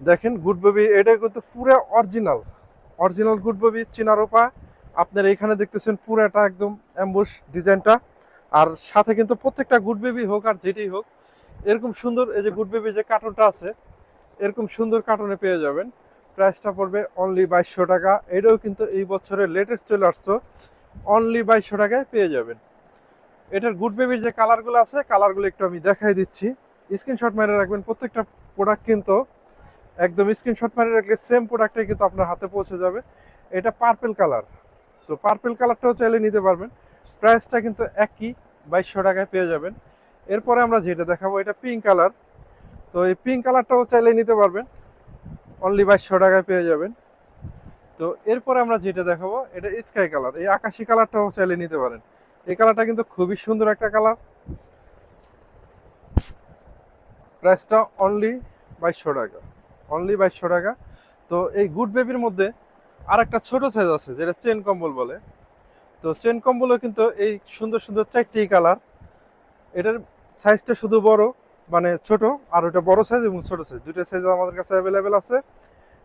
দেখেন good baby, এটা কিন্তু পুরো অরিজিনাল অরিজিনাল গুড বেবি, চিনারোপা। আপনার এখানে দেখতেছেন পুরাটা একদম অ্যাম্বুশ ডিজাইনটা। আর সাথে কিন্তু প্রত্যেকটা গুড বেবি হোক আর যেটাই হোক, এরকম সুন্দর এই যে গুড বেবি যে কার্টুনটা আছে, এরকম সুন্দর কার্টুনে পেয়ে যাবেন। প্রাইসটা পড়বে অনলি বাইশশো টাকা। এটাও কিন্তু এই বছরের লেটেস্ট চলে আসছো অনলি বাইশশো টাকায় পেয়ে যাবেন। এটার গুড বেবির যে কালারগুলো আছে কালারগুলো একটু আমি দেখাই দিচ্ছি। স্ক্রিনশট মেরে রাখবেন, প্রত্যেকটা প্রোডাক্ট কিন্তু একদম স্ক্রিনশট মেরে রাখলে সেম প্রোডাক্টটাই কিন্তু আপনার হাতে পৌঁছে যাবে। এটা পার্পেল কালার তো পার্পেল কালারটাও চাইলে নিতে পারবেন। প্রাইসটা কিন্তু একই, বাইশশো টাকায় পেয়ে যাবেন। এরপরে আমরা যেটা দেখাবো, এটা পিঙ্ক কালার তো এই পিঙ্ক কালারটাও চাইলে নিতে পারবেন। অনলি বাইশশো টাকায় পেয়ে যাবেন। তো এরপরে আমরা যেটা দেখাবো, এটা স্কাই কালার এই আকাশি কালারটাও চাইলে নিতে পারেন। এই কালারটা কিন্তু খুবই সুন্দর একটা কালার প্রাইসটা অনলি বাইশশো টাকা। অনলি বাইশশো টাকা। তো এই গুড বেবির মধ্যে আর একটা ছোট সাইজ আছে, যেটা চেন কম্বল বলে। তো চেন কম্বলও কিন্তু এই সুন্দর সুন্দর চারটি কালার। এটার সাইজটা শুধু বড় মানে ছোট, আর ওটা বড় সাইজ এবং ছোট সাইজ দুটো সাইজ আমাদের কাছে অ্যাভেলেবেল আছে।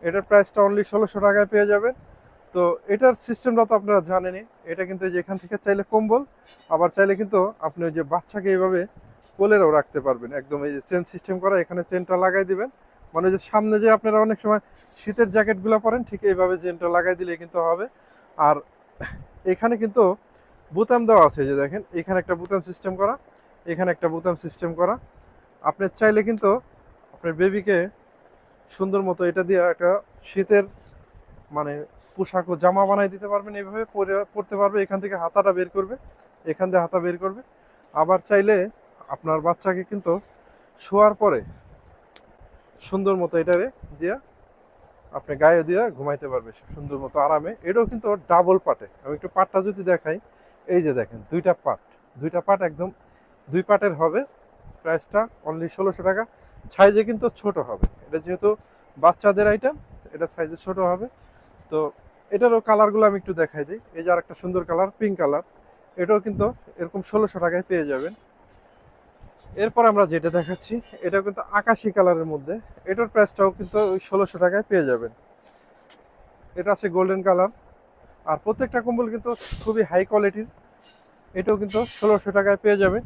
এটার প্রাইসটা অনলি ষোলোশো টাকায় পেয়ে যাবেন। তো এটার সিস্টেমটা তো আপনারা জানেনই। এটা কিন্তু এই যে এখান থেকে চাইলে কম্বল, আবার চাইলে কিন্তু আপনি ওই যে বাচ্চাকে এইভাবে কোলেরও রাখতে পারবেন। একদম এই যে চেন সিস্টেম করা, এখানে চেনটা লাগাই দিবেন। মানে যে সামনে যে আপনারা অনেক সময় শীতের জ্যাকেটগুলো পরেন, ঠিক এইভাবে চেনটা লাগাই দিলে কিন্তু হবে। আর এখানে কিন্তু বুতাম দেওয়া আছে যে দেখেন, এখানে একটা বুতাম সিস্টেম করা, এখানে একটা বুতাম সিস্টেম করা। আপনি চাইলে কিন্তু আপনার বেবিকে সুন্দর মতো এটা দিয়ে একটা শীতের মানে পোশাক ও জামা বানাই দিতে পারবেন, এইভাবে পরে, পরতে পারবে। এখান থেকে হাতাটা বের করবে, এখান দিয়ে হাতা বের করবে। আবার চাইলে আপনার বাচ্চাকে কিন্তু শোয়ার পরে সুন্দর মতো এটারে দিয়া আপনি গায়ে দিয়ে ঘুমাইতে পারবে সুন্দর মতো আরামে। এটাও কিন্তু ডাবল পাটে আমি একটু পাটটা যদি দেখাই, এই যে দেখেন, দুইটা পাট দুইটা পাট একদম দুই পাটের হবে। প্রাইসটা অনলি ষোলোশো টাকা। সাইজে কিন্তু ছোট হবে। এটা যেহেতু বাচ্চাদের আইটেম এটা সাইজে ছোট হবে। তো এটারও কালারগুলো আমি একটু দেখাই দিই। এই যে আরেকটা সুন্দর কালার পিঙ্ক কালার এটাও কিন্তু এরকম ষোলোশো টাকায় পেয়ে যাবেন। এরপর আমরা যেটা দেখাচ্ছি এটা কিন্তু আকাশি কালারের মধ্যে। এটার প্রাইসটাও কিন্তু ওই ষোলোশো টাকায় পেয়ে যাবেন। এটা আছে গোল্ডেন কালার আর প্রত্যেকটা কম্বল কিন্তু খুবই হাই কোয়ালিটির এটাও কিন্তু ষোলোশো টাকায় পেয়ে যাবেন।